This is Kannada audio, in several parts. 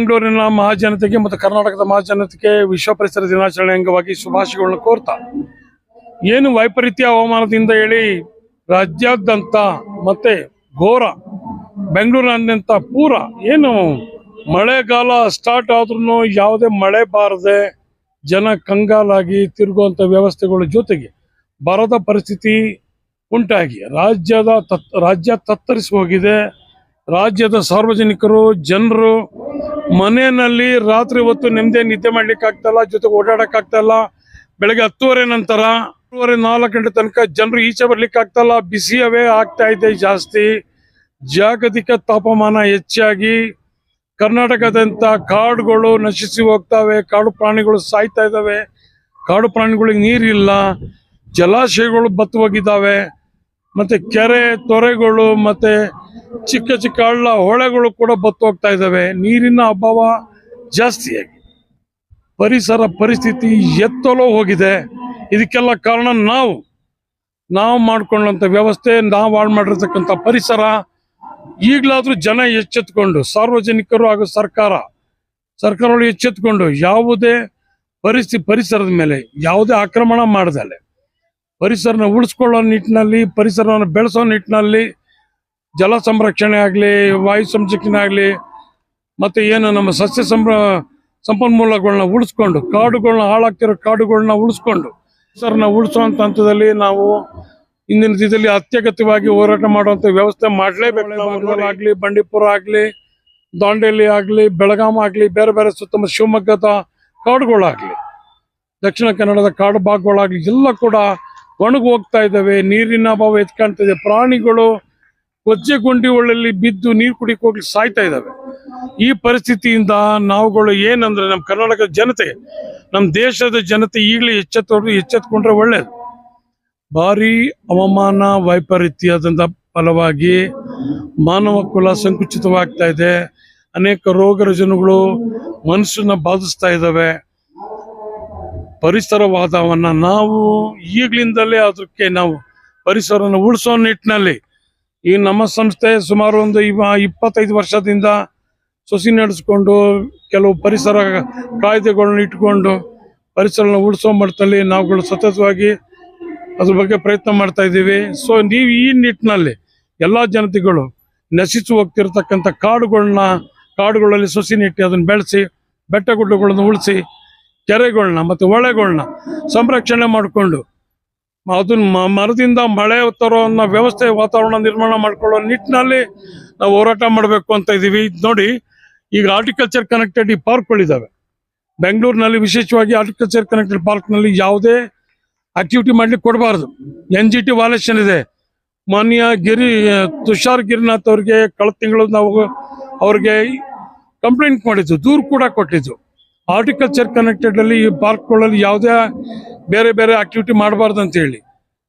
ಬೆಂಗಳೂರಿನ ಮಹಾಜನತೆಗೆ ಮತ್ತು ಕರ್ನಾಟಕದ ಮಹಾಜನತೆಗೆ ವಿಶ್ವ ಪರಿಸರ ದಿನಾಚರಣೆ ಅಂಗವಾಗಿ ಶುಭಾಶಯಗಳನ್ನು ಕೋರ್ತಾ. ಏನು ವೈಪರೀತ್ಯ ಹವಾಮಾನದಿಂದ ಹೇಳಿ ರಾಜ್ಯಾದ್ಯಂತ ಮತ್ತೆ ಘೋರ, ಬೆಂಗಳೂರಿನಾದ್ಯಂತ ಪೂರ ಏನು ಮಳೆಗಾಲ ಸ್ಟಾರ್ಟ್ ಆದ್ರೂ ಯಾವುದೇ ಮಳೆ ಬಾರದೆ ಜನ ಕಂಗಾಲಾಗಿ ತಿರುಗುವಂಥ ವ್ಯವಸ್ಥೆಗಳ ಜೊತೆಗೆ ಬರದ ಪರಿಸ್ಥಿತಿ ಉಂಟಾಗಿ. ರಾಜ್ಯದ ತತ್, ರಾಜ್ಯ ತತ್ತರಿಸಿ ಹೋಗಿದೆ. ರಾಜ್ಯದ ಸಾರ್ವಜನಿಕರು, ಜನರು ಮನೆಯಲ್ಲಿ ರಾತ್ರಿ ಹೊತ್ತು ನೆಮ್ಮದಿ ನಿದ್ದೆ ಮಾಡ್ಲಿಕ್ಕೆ ಆಗ್ತಲ್ಲ ಜೊತೆಗೆ ಓಡಾಡಕ್ ಆಗ್ತಲ್ಲ ಬೆಳಗ್ಗೆ ಹತ್ತುವರೆ ನಂತರ ಹತ್ತುವರೆ ನಾಲ್ಕು ಗಂಟೆ ತನಕ ಜನರು ಈಚೆ ಬರ್ಲಿಕ್ಕೆ ಆಗ್ತಲ್ಲ ಬಿಸಿಯವೇ ಆಗ್ತಾ ಇದೆ ಜಾಸ್ತಿ. ಜಾಗತಿಕ ತಾಪಮಾನ ಹೆಚ್ಚಾಗಿ. ಕರ್ನಾಟಕದಂತ ಕಾಡುಗಳು ನಶಿಸಿ ಹೋಗ್ತಾವೆ, ಕಾಡು ಪ್ರಾಣಿಗಳು ಸಾಯ್ತಾ ಇದಾವೆ ಕಾಡು ಪ್ರಾಣಿಗಳಿಗೆ ನೀರಿಲ್ಲ. ಜಲಾಶಯಗಳು ಬತ್ತು ಹೋಗಿದ್ದಾವೆ. ಮತ್ತೆ ಕೆರೆ ತೊರೆಗಳು, ಮತ್ತೆ ಚಿಕ್ಕ ಚಿಕ್ಕ ಹಳ್ಳ ಹೊಳೆಗಳು ಕೂಡ ಬತ್ತು ಹೋಗ್ತಾ ಇದ್ದಾವೆ. ನೀರಿನ ಅಭಾವ ಜಾಸ್ತಿಯಾಗಿ ಪರಿಸರ ಪರಿಸ್ಥಿತಿ ಎತ್ತಲೋ ಹೋಗಿದೆ. ಇದಕ್ಕೆಲ್ಲ ಕಾರಣ ನಾವು. ನಾವು ಮಾಡ್ಕೊಂಡಂಥ ವ್ಯವಸ್ಥೆ, ನಾವು ಹಾಳು ಮಾಡಿರ್ತಕ್ಕಂಥ ಪರಿಸರ ಈಗಲಾದರೂ ಜನ ಎಚ್ಚೆತ್ಕೊಂಡು, ಸಾರ್ವಜನಿಕರು ಹಾಗೂ ಸರ್ಕಾರ, ಸರ್ಕಾರಗಳು ಎಚ್ಚೆತ್ಕೊಂಡು ಯಾವುದೇ ಪರಿಸ್ಥಿತಿ ಪರಿಸರದ ಮೇಲೆ ಯಾವುದೇ ಆಕ್ರಮಣ ಮಾಡದಲೆ. ಪರಿಸರನ ಉಳಿಸ್ಕೊಳ್ಳೋ ನಿಟ್ಟಿನಲ್ಲಿ, ಪರಿಸರವನ್ನು ಬೆಳೆಸೋ ನಿಟ್ಟಿನಲ್ಲಿ, ಜಲ ಸಂರಕ್ಷಣೆ ಆಗಲಿ, ವಾಯು ಸಂರಕ್ಷಣೆ ಆಗಲಿ, ಮತ್ತು ಏನು ನಮ್ಮ ಸಸ್ಯ ಸಂಭ್ರ ಸಂಪನ್ಮೂಲಗಳನ್ನ ಉಳಿಸ್ಕೊಂಡು ಕಾಡುಗಳನ್ನ ಹಾಳಾಗ್ತಿರೋ ಕಾಡುಗಳನ್ನ ಉಳಿಸ್ಕೊಂಡು, ಪರಿಸರನ ಉಳಿಸುವಂಥ ಹಂತದಲ್ಲಿ ನಾವು ಇಂದಿನ ದಿನದಲ್ಲಿ ಅತ್ಯಗತ್ಯವಾಗಿ ಹೋರಾಟ ಮಾಡುವಂಥ ವ್ಯವಸ್ಥೆ ಮಾಡಲೇಬೇಕು. ಆಗಲಿ, ಬಂಡೀಪುರ ಆಗಲಿ, ದಾಂಡೇಲಿ ಆಗಲಿ, ಬೆಳಗಾಂ ಆಗಲಿ, ಬೇರೆ ಬೇರೆ ಸುತ್ತಮುತ್ತ ಶಿವಮೊಗ್ಗದ ಕಾಡುಗಳಾಗಲಿ, ದಕ್ಷಿಣ ಕನ್ನಡದ ಕಾಡು ಭಾಗಗಳಾಗಲಿ, ಎಲ್ಲ ಕೂಡ ಒಣಗಿ ಹೋಗ್ತಾ ಇದ್ದಾವೆ, ನೀರಿನ ಅಭಾವ ಎತ್ಕಾಣ್ತಿದೆ ಪ್ರಾಣಿಗಳು ಕೊಚ್ಚೆ ಗುಂಡಿ ಒಳ್ಳಲ್ಲಿ ಬಿದ್ದು ನೀರು ಕುಡಿಕ್ ಹೋಗ್ಲಿ ಸಾಯ್ತಾ ಇದ್ದಾವೆ. ಈ ಪರಿಸ್ಥಿತಿಯಿಂದ ನಾವುಗಳು ಏನಂದ್ರೆ ನಮ್ಮ ಕರ್ನಾಟಕದ ಜನತೆ ನಮ್ಮ ದೇಶದ ಜನತೆ ಈಗಲೇ ಎಚ್ಚೆತ್ತೋದು ಎಚ್ಚೆತ್ಕೊಂಡ್ರೆ ಒಳ್ಳೇದು. ಭಾರಿ ಹವಾಮಾನ ವೈಪರೀತ್ಯದಿಂದ ಫಲವಾಗಿ ಮಾನವ ಕುಲ ಸಂಕುಚಿತವಾಗ್ತಾ ಇದೆ. ಅನೇಕ ರೋಗ ರುಜಿನಗಳು ಮನಸ್ಸನ್ನ ಬಾಧಿಸ್ತಾ ಇದ್ದಾವೆ. ಪರಿಸರವಾದವನ್ನ ನಾವು ಈಗಲಿಂದಲೇ ಅದಕ್ಕೆ ನಾವು ಪರಿಸರನ ಉಳಿಸೋ ನಿಟ್ಟಿನಲ್ಲಿ. ಈ ನಮ್ಮ ಸಂಸ್ಥೆ ಸುಮಾರು ಒಂದು ಇವ ಇಪ್ಪತ್ತೈದು ವರ್ಷದಿಂದ ಸೊಸಿ ನಡೆಸ್ಕೊಂಡು ಕೆಲವು ಪರಿಸರ ಕಾಯ್ದೆಗಳನ್ನ ಇಟ್ಕೊಂಡು ಪರಿಸರನ ಉಳಿಸೋ ಮಟ್ಟದಲ್ಲಿ ನಾವುಗಳು ಸತತವಾಗಿ ಅದ್ರ ಬಗ್ಗೆ ಪ್ರಯತ್ನ ಮಾಡ್ತಾ ಇದ್ದೀವಿ. ಸೊ ನೀವು ಈ ನಿಟ್ಟಿನಲ್ಲಿ ಎಲ್ಲ ಜನತೆಗಳು ನಶಿಸಿ ಹೋಗ್ತಿರ್ತಕ್ಕಂಥ ಕಾಡುಗಳನ್ನ, ಕಾಡುಗಳಲ್ಲಿ ಸೊಸಿ ನೆಟ್ಟಿ ಅದನ್ನ ಬೆಳೆಸಿ, ಬೆಟ್ಟ ಗುಡ್ಡಗಳನ್ನು ಉಳಿಸಿ ಕೆರೆಗಳನ್ನ ಮತ್ತು ಹೊಳೆಗಳನ್ನ ಸಂರಕ್ಷಣೆ ಮಾಡಿಕೊಂಡು ಅದನ್ನ ಮರದಿಂದ ಮಳೆ ತರೋ ವ್ಯವಸ್ಥೆ ವಾತಾವರಣ ನಿರ್ಮಾಣ ಮಾಡ್ಕೊಳ್ಳೋ ನಿಟ್ಟಿನಲ್ಲಿ ನಾವು ಹೋರಾಟ ಮಾಡಬೇಕು ಅಂತ ಇದ್ದೀವಿ ಇದ್ ನೋಡಿ ಈಗ ಆರ್ಟಿಕಲ್ಚರ್ ಕನೆಕ್ಟೆಡ್ ಈ ಪಾರ್ಕ್ಗಳಿದ್ದಾವೆ ಬೆಂಗಳೂರಿನಲ್ಲಿ ವಿಶೇಷವಾಗಿ ಆರ್ಟಿಕಲ್ಚರ್ ಕನೆಕ್ಟೆಡ್ ಪಾರ್ಕ್ನಲ್ಲಿ ಯಾವುದೇ ಆಕ್ಟಿವಿಟಿ ಮಾಡ್ಲಿಕ್ಕೆ ಕೊಡಬಾರ್ದು. ಎನ್ ಜಿ ಟಿ ವಾಲೇಷನ್ ಇದೆ. ಮಾನ್ಯ ಗಿರಿ, ತುಷಾರ್ ಗಿರಿನಾಥ್ ಅವ್ರಿಗೆ ಕಳೆದ ತಿಂಗಳು ನಾವು ಅವ್ರಿಗೆ ಕಂಪ್ಲೇಂಟ್ ಮಾಡಿದ್ದು. ದೂರು ಕೂಡ ಕೊಟ್ಟಿದ್ದು. ಆರ್ಟಿಕಲ್ಚರ್ ಕನೆಕ್ಟೆಡ್ ಅಲ್ಲಿ ಈ ಪಾರ್ಕ್ಗಳಲ್ಲಿ ಯಾವುದೇ ಬೇರೆ ಬೇರೆ ಆಕ್ಟಿವಿಟಿ ಮಾಡಬಾರ್ದು ಅಂತ ಹೇಳಿ.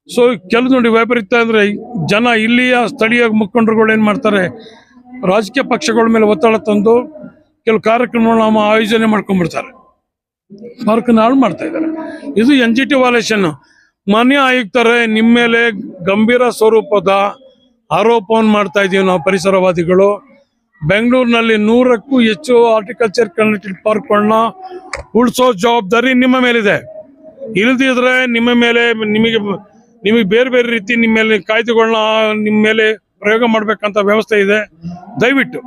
ಸೊ ಕೆಲವು ನೋಡಿ ವೈಪರೀತ ಅಂದ್ರೆ ಜನ ಇಲ್ಲಿಯ ಸ್ಥಳೀಯ ಮುಖಂಡರುಗಳು ಏನ್ ಮಾಡ್ತಾರೆ, ರಾಜಕೀಯ ಪಕ್ಷಗಳ ಮೇಲೆ ಒತ್ತಡ ತಂದು ಕೆಲವು ಕಾರ್ಯಕ್ರಮಗಳನ್ನ ನಮ್ಮ ಆಯೋಜನೆ ಮಾಡ್ಕೊಂಡ್ಬಿಡ್ತಾರೆ. ಪಾರ್ಕ್ನ ಹಾಳು ಮಾಡ್ತಾ ಇದ್ದಾರೆ ಇದು ಎನ್ ಜಿ ಟಿ ವಾಲೇಷನ್ ಮಾನ್ಯ ಆಯುಕ್ತರೇ ನಿಮ್ಮ ಮೇಲೆ ಗಂಭೀರ ಸ್ವರೂಪದ ಆರೋಪವನ್ನು ಮಾಡ್ತಾ ಇದ್ದೀವಿ ನಾವು ಪರಿಸರವಾದಿಗಳು. ಬೆಂಗಳೂರಿನಲ್ಲಿ ನೂರಕ್ಕೂ ಹೆಚ್ಚು ಹಾರ್ಟಿಕಲ್ಚರ್ ಕನೆಕ್ಟೆಡ್ ಪಾರ್ಕ್ಗಳನ್ನ ಉಳಿಸೋ ಜವಾಬ್ದಾರಿ ನಿಮ್ಮ ಮೇಲಿದೆ. ಇಲ್ಲದಿದ್ರೆ ನಿಮ್ಮ ಮೇಲೆ ನಿಮಗೆ ನಿಮಗೆ ಬೇರೆ ಬೇರೆ ರೀತಿ ನಿಮ್ಮ ಮೇಲೆ ಕಾಯ್ದೆಗಳನ್ನ ನಿಮ್ಮ ಮೇಲೆ ಪ್ರಯೋಗ ಮಾಡಬೇಕಂತ ವ್ಯವಸ್ಥೆ ಇದೆ. ದಯವಿಟ್ಟು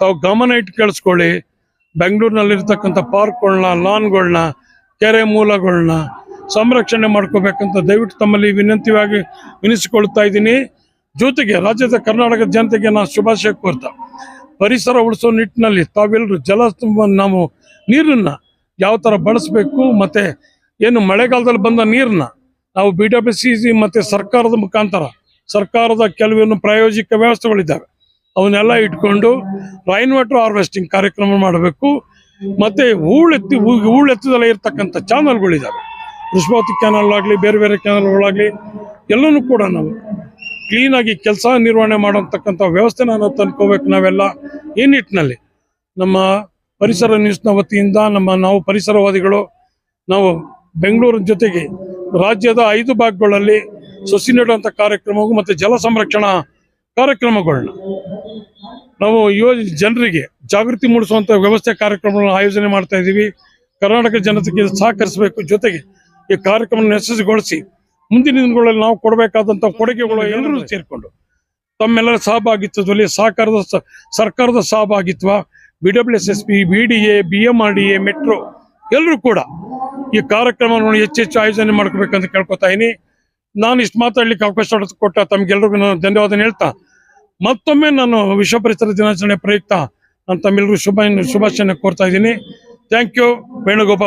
ತಾವು ಗಮನ ಇಟ್ಟು ಕೇಳಿಸ್ಕೊಳ್ಳಿ. ಬೆಂಗಳೂರಿನಲ್ಲಿರ್ತಕ್ಕಂಥ ಪಾರ್ಕ್ಗಳನ್ನ ಲಾನ್ಗಳನ್ನ ಕೆರೆ ಮೂಲಗಳನ್ನ ಸಂರಕ್ಷಣೆ ಮಾಡ್ಕೋಬೇಕಂತ ದಯವಿಟ್ಟು ತಮ್ಮಲ್ಲಿ ವಿನಂತಿಯಾಗಿ ವಿನಿಸಿಕೊಳ್ತಾ ಇದ್ದೀನಿ. ಜೊತೆಗೆ ರಾಜ್ಯದ ಕರ್ನಾಟಕದ ಜನತೆಗೆ ನಾನು ಶುಭಾಶಯ ಕೋರ್ತಾ. ಪರಿಸರ ಉಳಿಸೋ ನಿಟ್ಟಿನಲ್ಲಿ ತಾವೆಲ್ಲರೂ ಜಲ ನಾವು ನೀರನ್ನ ಯಾವ ಥರ ಬಳಸಬೇಕು ಮತ್ತೆ ಏನು ಮಳೆಗಾಲದಲ್ಲಿ ಬಂದ ನೀರನ್ನ ನಾವು ಬಿ ಡಬ್ಲ್ಯೂ ಸಿ ಸಿ ಮತ್ತು ಸರ್ಕಾರದ ಮುಖಾಂತರ ಸರ್ಕಾರದ ಕೆಲವೇನು ಪ್ರಾಯೋಜಿಕ ವ್ಯವಸ್ಥೆಗಳಿದ್ದಾವೆ. ಅವನ್ನೆಲ್ಲ ಇಟ್ಕೊಂಡು ರೈನ್ ವಾಟರ್ ಹಾರ್ವೆಸ್ಟಿಂಗ್ ಕಾರ್ಯಕ್ರಮ ಮಾಡಬೇಕು. ಮತ್ತೆ ಹೂಳೆತ್ತಿ ಹೂಳೆತ್ತದಲ್ಲೇ ಇರ್ತಕ್ಕಂಥ ಚಾನಲ್ಗಳಿದ್ದಾವೆ ಕೃಷ್ಣವತಿ ಕ್ಯಾನಲ್ ಆಗಲಿ, ಬೇರೆ ಬೇರೆ ಕ್ಯಾನಲ್ಗಳಾಗಲಿ ಎಲ್ಲನೂ ಕೂಡ ನಾವು ಕ್ಲೀನಾಗಿ ಕೆಲಸ ನಿರ್ವಹಣೆ ಮಾಡೋತಕ್ಕಂಥ ವ್ಯವಸ್ಥೆನ ನಾವು ತಂದ್ಕೋಬೇಕು ನಾವೆಲ್ಲ ಈ ನಿಟ್ಟಿನಲ್ಲಿ. ನಮ್ಮ ಪರಿಸರ ನ್ಯೂಸ್ನ ವತಿಯಿಂದ ನಮ್ಮ ನಾವು ಪರಿಸರವಾದಿಗಳು, ನಾವು ಬೆಂಗಳೂರಿನ ಜೊತೆಗೆ ರಾಜ್ಯದ ಐದು ಭಾಗಗಳಲ್ಲಿ ಸಸಿ ನೆಡುವಂಥ ಕಾರ್ಯಕ್ರಮವು ಮತ್ತು ಜಲ ಸಂರಕ್ಷಣಾ ಕಾರ್ಯಕ್ರಮಗಳನ್ನ ನಾವು ಯುವ ಜನರಿಗೆ ಜಾಗೃತಿ ಮೂಡಿಸುವಂತ ವ್ಯವಸ್ಥೆ ಕಾರ್ಯಕ್ರಮಗಳನ್ನು ಆಯೋಜನೆ ಮಾಡ್ತಾ ಇದ್ದೀವಿ. ಕರ್ನಾಟಕ ಜನತೆಗೆ ಸಹಕರಿಸಬೇಕು ಜೊತೆಗೆ ಈ ಕಾರ್ಯಕ್ರಮ ಯಶಸ್ವಿಗೊಳಿಸಿ ಮುಂದಿನ ದಿನಗಳಲ್ಲಿ ನಾವು ಕೊಡಬೇಕಾದಂತ ಕೊಡುಗೆಗಳು ಎಲ್ಲರೂ ಸೇರಿಕೊಂಡು. ತಮ್ಮೆಲ್ಲರ ಸಹಭಾಗಿತ್ವದಲ್ಲಿ ಸಹಕಾರದ ಸರ್ಕಾರದ ಸಹಭಾಗಿತ್ವ B W S S P B D A B M R D A metro ಎಲ್ಲರೂ ಕೂಡ ಈ ಕಾರ್ಯಕ್ರಮವನ್ನು ಹೆಚ್ಚು ಆಯೋಜನೆ ಮಾಡ್ಕೋಬೇಕಂತ ಕೇಳ್ಕೊತಾ ಇದೀನಿ ನಾನು ಇಷ್ಟು ಮಾತಾಡ್ಲಿಕ್ಕೆ ಅವಕಾಶ ಕೊಟ್ಟ ತಮ್ಗೆಲ್ರಿಗೂ ನಾನು ಧನ್ಯವಾದ ಹೇಳ್ತಾ ಮತ್ತೊಮ್ಮೆ ನಾನು ವಿಶ್ವ ಪರಿಸರ ದಿನಾಚರಣೆ ಪ್ರಯುಕ್ತ ನಾನು ತಮ್ಮೆಲ್ಲರಿಗೂ ಶುಭ ಶುಭಾಶಯ ಕೋರ್ತಾ ಇದ್ದೀನಿ. Thank you Venugopal.